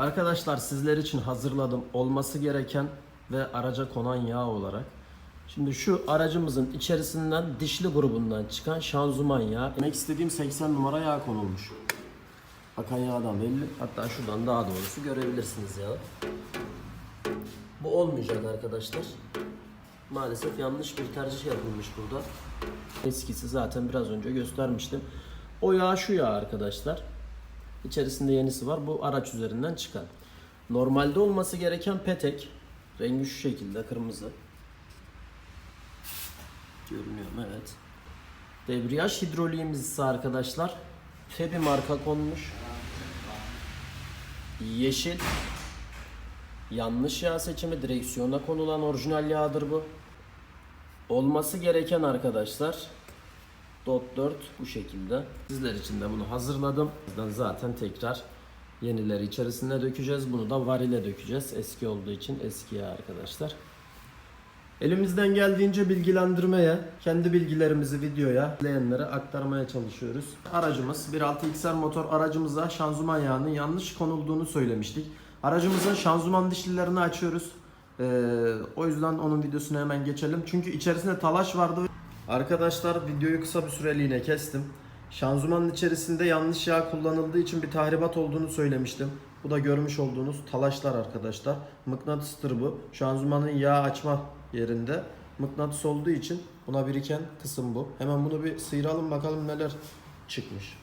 Arkadaşlar sizler için hazırladım olması gereken ve araca konan yağ olarak. Şimdi şu aracımızın içerisinden dişli grubundan çıkan şanzıman yağı. Demek istediğim 80 numara yağ konulmuş. Akan yağdan belli. Hatta şuradan daha doğrusu görebilirsiniz ya. Bu olmayacak arkadaşlar. Maalesef yanlış bir tercih yapılmış burada. Eskisi zaten biraz önce göstermiştim. O yağ şu yağ arkadaşlar. İçerisinde yenisi var. Bu araç üzerinden çıkan. Normalde olması gereken petek. Rengi şu şekilde kırmızı. Görünüyor mu? Evet. Debriyaj hidroliğimiz ise arkadaşlar Febi marka konmuş. Yeşil. Yanlış yağ seçimi direksiyona konulan orijinal yağdır bu. Olması gereken arkadaşlar Dot 4 bu şekilde. Sizler için de bunu hazırladım. Bizden zaten tekrar yenileri içerisine dökeceğiz. Bunu da varile dökeceğiz. Eski olduğu için eski yağ arkadaşlar. Elimizden geldiğince bilgilendirmeye, kendi bilgilerimizi videoya, izleyenlere aktarmaya çalışıyoruz. Aracımız 1.6 XR motor aracımıza şanzıman yağının yanlış konulduğunu söylemiştik. Aracımızın şanzıman dişlilerini açıyoruz. Ee, o yüzden onun videosuna hemen geçelim. Çünkü içerisinde talaş vardı. Arkadaşlar videoyu kısa bir süreliğine kestim. Şanzımanın içerisinde yanlış yağ kullanıldığı için bir tahribat olduğunu söylemiştim. Bu da görmüş olduğunuz talaşlar arkadaşlar. Mıknatıstır bu. Şanzımanın yağ açma yerinde mıknatıs olduğu için buna biriken kısım bu. Hemen bunu bir sıyıralım bakalım neler çıkmış.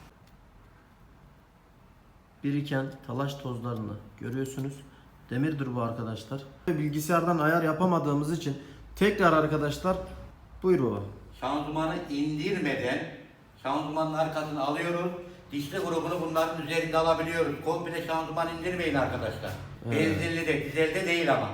Biriken talaş tozlarını görüyorsunuz. Demirdir bu arkadaşlar. Bilgisayardan ayar yapamadığımız için tekrar arkadaşlar buyur baba. Şanzımanı indirmeden şanzımanın arkasını alıyoruz. Dişli grubunu bunların üzerinde alabiliyoruz. Komple şanzıman indirmeyin arkadaşlar. Benzinli de, dizelde değil ama.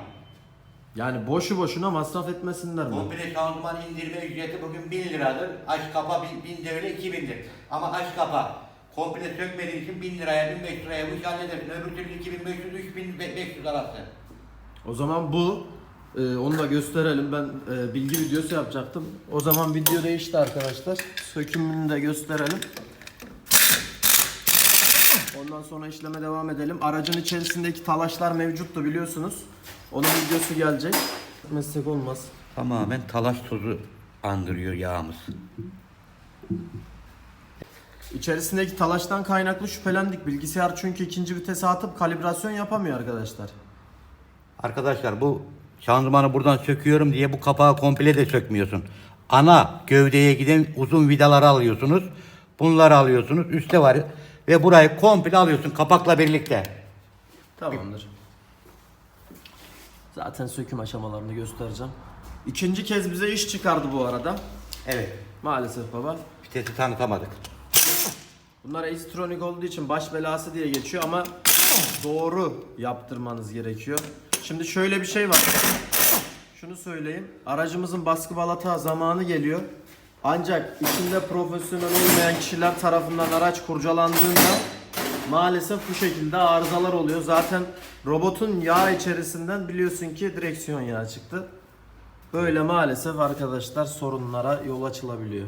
Yani boşu boşuna masraf etmesinler mi? Komple şanzıman indirme ücreti bugün 1000 liradır. Aç kapa 1000 1000 de öyle 2000'dir. Ama aç kapa komple sökmediğin için 1000 liraya 1500 liraya bu işi halledersin. Öbür türlü 2500 3500 arası. O zaman bu e, onu da gösterelim. Ben e, bilgi videosu yapacaktım. O zaman video değişti arkadaşlar. Sökümünü de gösterelim. Ondan sonra işleme devam edelim. Aracın içerisindeki talaşlar mevcuttu biliyorsunuz. Onun videosu gelecek. Meslek olmaz. Tamamen talaş tozu andırıyor yağımız. İçerisindeki talaştan kaynaklı şüphelendik. Bilgisayar çünkü ikinci vitese atıp kalibrasyon yapamıyor arkadaşlar. Arkadaşlar bu şanzımanı buradan söküyorum diye bu kapağı komple de sökmüyorsun. Ana gövdeye giden uzun vidaları alıyorsunuz. Bunları alıyorsunuz. Üste var ve burayı komple alıyorsun kapakla birlikte. Tamamdır. Zaten söküm aşamalarını göstereceğim. İkinci kez bize iş çıkardı bu arada. Evet. Maalesef baba. Vitesi tanıtamadık. Bunlar Ace-Tronic olduğu için baş belası diye geçiyor ama doğru yaptırmanız gerekiyor. Şimdi şöyle bir şey var. Şunu söyleyeyim. Aracımızın baskı balata zamanı geliyor. Ancak içinde profesyonel olmayan kişiler tarafından araç kurcalandığında maalesef bu şekilde arızalar oluyor. Zaten robotun yağ içerisinden biliyorsun ki direksiyon yağı çıktı. Böyle maalesef arkadaşlar sorunlara yol açılabiliyor.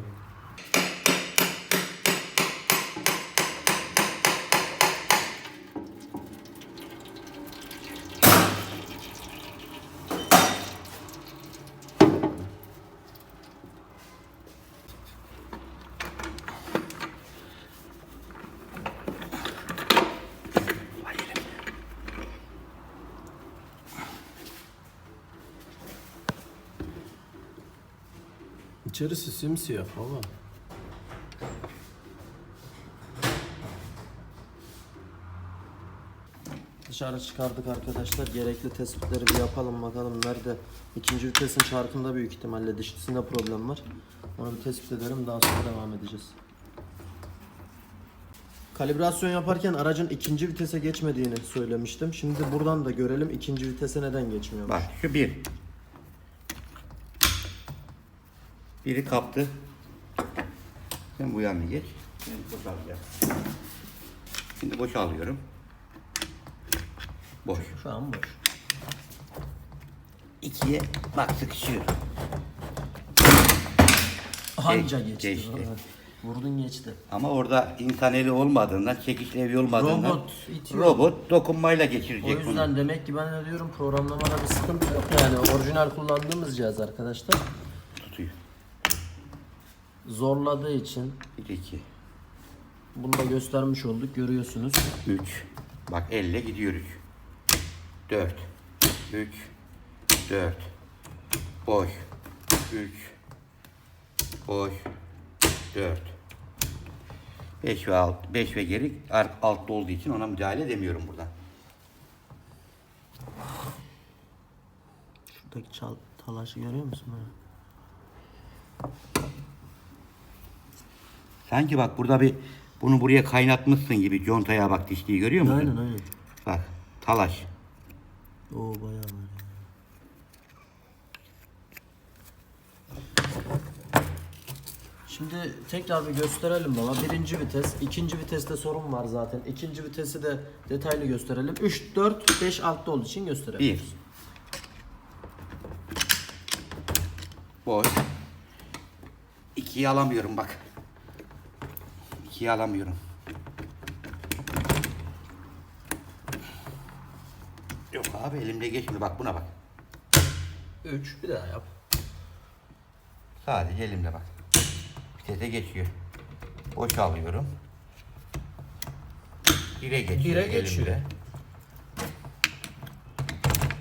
İçerisi simsiyah baba. Dışarı çıkardık arkadaşlar. Gerekli tespitleri bir yapalım bakalım nerede. İkinci vitesin çarkında büyük ihtimalle dişlisinde problem var. Onu bir tespit edelim daha sonra devam edeceğiz. Kalibrasyon yaparken aracın ikinci vitese geçmediğini söylemiştim. Şimdi buradan da görelim ikinci vitese neden geçmiyor. Bak şu bir. Biri kaptı. Sen bu yanına geç. Ben boşalacağım. Şimdi boşalıyorum. Boş. Şu an boş. İkiye bak sıkışıyor. Anca Geç- geçti. geçti. Vurdun geçti. Ama orada insan eli olmadığından, çekiç evi olmadığından Robot itiyor. robot dokunmayla O geçirecek bunu. yüzden demek ki ben ne diyorum programlamada bir sıkıntı yok yani orijinal kullandığımız cihaz arkadaşlar. Zorladığı için 1, 2, bunu da göstermiş olduk görüyorsunuz. 3. Bak elle gidiyoruz. 4, 3, 4. Boş. 3, boş. 4. 5 ve alt, 5 ve geri altta olduğu için ona müdahale edemiyorum buradan. Şuradaki çal talaşı görüyor musun? böyle? Sanki bak burada bir bunu buraya kaynatmışsın gibi contaya bak dişliği görüyor musun? Aynen aynen. Bak talaş. Oo bayağı var. Şimdi tekrar bir gösterelim baba. Birinci vites, ikinci viteste sorun var zaten. İkinci vitesi de detaylı gösterelim. 3, 4, 5 altta olduğu için gösterelim. 1. Boş. 2'yi alamıyorum bak. 2'yi alamıyorum. Yok abi elimde geçmiyor bak buna bak. 3, bir daha yap. Sadece elimde bak. Vitese geçiyor. Boş alıyorum. Bire geçiyor. Bire geçiyor. elimde.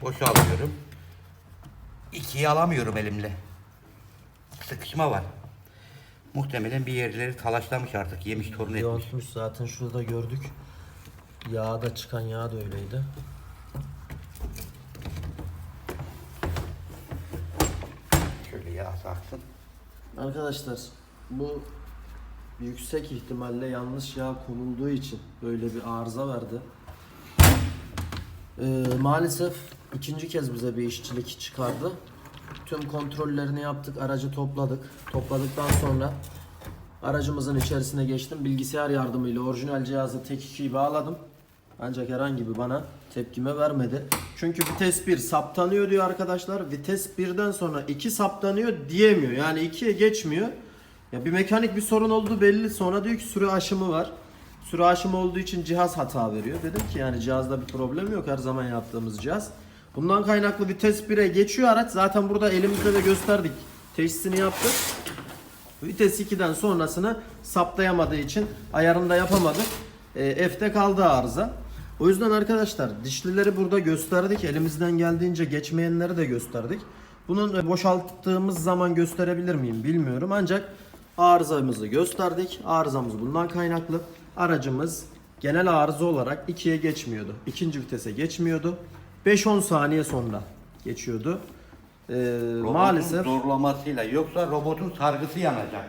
Boş alıyorum. İkiyi alamıyorum elimle. Sıkışma var. Muhtemelen bir yerleri talaşlamış artık. Yemiş torun etmiş. Yontmuş zaten şurada gördük. Yağda çıkan yağ da öyleydi. Şöyle yağ aksın. Arkadaşlar bu yüksek ihtimalle yanlış yağ konulduğu için böyle bir arıza verdi. Ee, maalesef ikinci kez bize bir işçilik çıkardı. Tüm kontrollerini yaptık, aracı topladık. Topladıktan sonra aracımızın içerisine geçtim. Bilgisayar yardımıyla orijinal cihazı tek ikiyi bağladım. Ancak herhangi bir bana tepkime vermedi. Çünkü vites 1 saptanıyor diyor arkadaşlar. Vites 1'den sonra 2 saptanıyor diyemiyor. Yani 2'ye geçmiyor. Ya bir mekanik bir sorun oldu belli. Sonra diyor ki süre aşımı var. Süre aşımı olduğu için cihaz hata veriyor. Dedim ki yani cihazda bir problem yok her zaman yaptığımız cihaz. Bundan kaynaklı vites 1'e geçiyor araç. Zaten burada elimizde de gösterdik. Teşhisini yaptık. Vites 2'den sonrasını saptayamadığı için ayarında yapamadık. E, F'te kaldı arıza. O yüzden arkadaşlar dişlileri burada gösterdik. Elimizden geldiğince geçmeyenleri de gösterdik. Bunun boşalttığımız zaman gösterebilir miyim bilmiyorum. Ancak arızamızı gösterdik. Arızamız bundan kaynaklı. Aracımız genel arıza olarak 2'ye geçmiyordu. İkinci vitese geçmiyordu. 5-10 saniye sonra geçiyordu. E, Robotun maalesef zorlamasıyla yoksa robotun sargısı yanacak.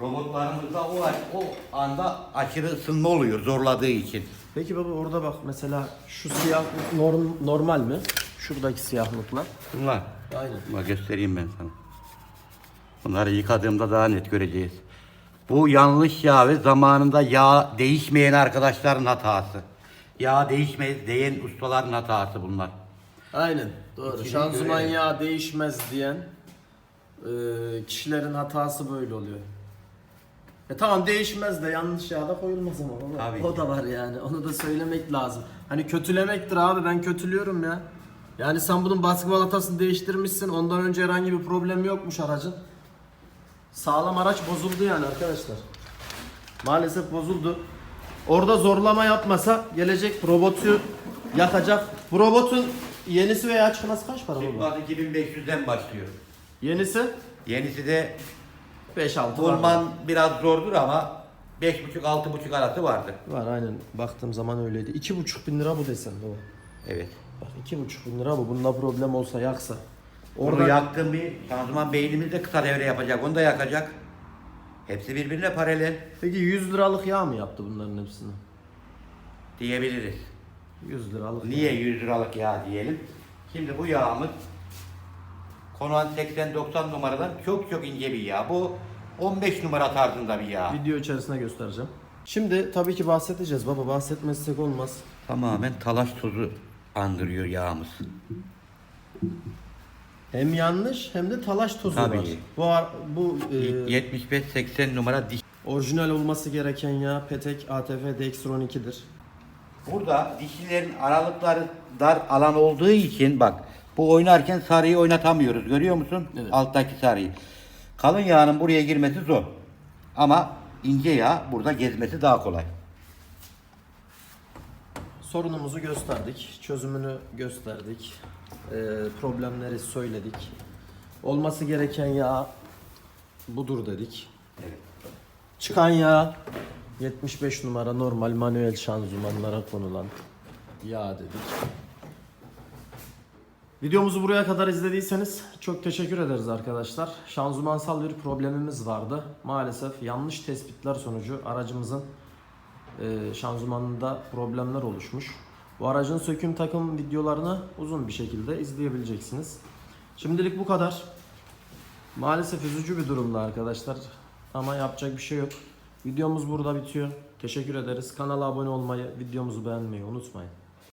Robotlarımızda o, o anda aşırı ısınma oluyor zorladığı için. Peki baba orada bak mesela şu siyahlık norm, normal mi? Şuradaki siyahlıklar. Bunlar. Aynen. Bak göstereyim ben sana. Bunları yıkadığımda daha net göreceğiz. Bu yanlış yağ ve zamanında yağ değişmeyen arkadaşların hatası. Yağ değişmez diyen ustaların hatası bunlar. Aynen. Doğru. İkili Şanzıman göre- yağı değişmez diyen e, kişilerin hatası böyle oluyor. E tamam değişmez de yanlış yağda koyulmaz ama baba. Tabii o ki. da var yani. Onu da söylemek lazım. Hani kötülemektir abi ben kötülüyorum ya. Yani sen bunun baskı balatasını değiştirmişsin. Ondan önce herhangi bir problem yokmuş aracın. Sağlam araç bozuldu yani arkadaşlar. Maalesef bozuldu. Orada zorlama yapmasa gelecek robotu yakacak. Bu robotun yenisi veya çıkması kaç para baba? Çıkmaz 2500'den başlıyor. Yenisi Yenisi de 5-6 var. bulman biraz zordur ama 5,5-6,5 arası vardır. Var aynen baktığım zaman öyleydi. 2,5 bin lira bu desen baba. Evet. Bak 2,5 bin lira bu. Bunda problem olsa yaksa. Orada Orada yaktığım bir şanzıman beynimiz de kısa devre yapacak. Onu da yakacak. Hepsi birbirine paralel Peki 100 liralık yağ mı yaptı bunların hepsini? diyebiliriz. 100 liralık. Niye 100 liralık yağ diyelim? Şimdi bu yağımız Konan 80-90 numaradan çok çok ince bir yağ. Bu 15 numara tarzında bir yağ. Video içerisinde göstereceğim. Şimdi tabii ki bahsedeceğiz baba. Bahsetmezsek olmaz. Tamamen talaş tozu andırıyor yağımız. Hem yanlış hem de talaş tozu Tabii. var. Bu ar- bu e, 75-80 numara diş. Orijinal olması gereken yağ Petek ATF Dextron 2'dir. Burada dişlilerin aralıkları dar alan olduğu için bak bu oynarken sarıyı oynatamıyoruz. Görüyor musun? Evet. Alttaki sarıyı. Kalın yağın buraya girmesi zor. Ama ince yağ burada gezmesi daha kolay. Sorunumuzu gösterdik, çözümünü gösterdik, problemleri söyledik. Olması gereken yağ budur dedik. Çıkan yağ 75 numara normal manuel şanzımanlara konulan yağ dedik. Videomuzu buraya kadar izlediyseniz çok teşekkür ederiz arkadaşlar. Şanzımansal bir problemimiz vardı. Maalesef yanlış tespitler sonucu aracımızın e, şanzımanında problemler oluşmuş. Bu aracın söküm takım videolarını uzun bir şekilde izleyebileceksiniz. Şimdilik bu kadar. Maalesef üzücü bir durumda arkadaşlar. Ama yapacak bir şey yok. Videomuz burada bitiyor. Teşekkür ederiz. Kanala abone olmayı, videomuzu beğenmeyi unutmayın.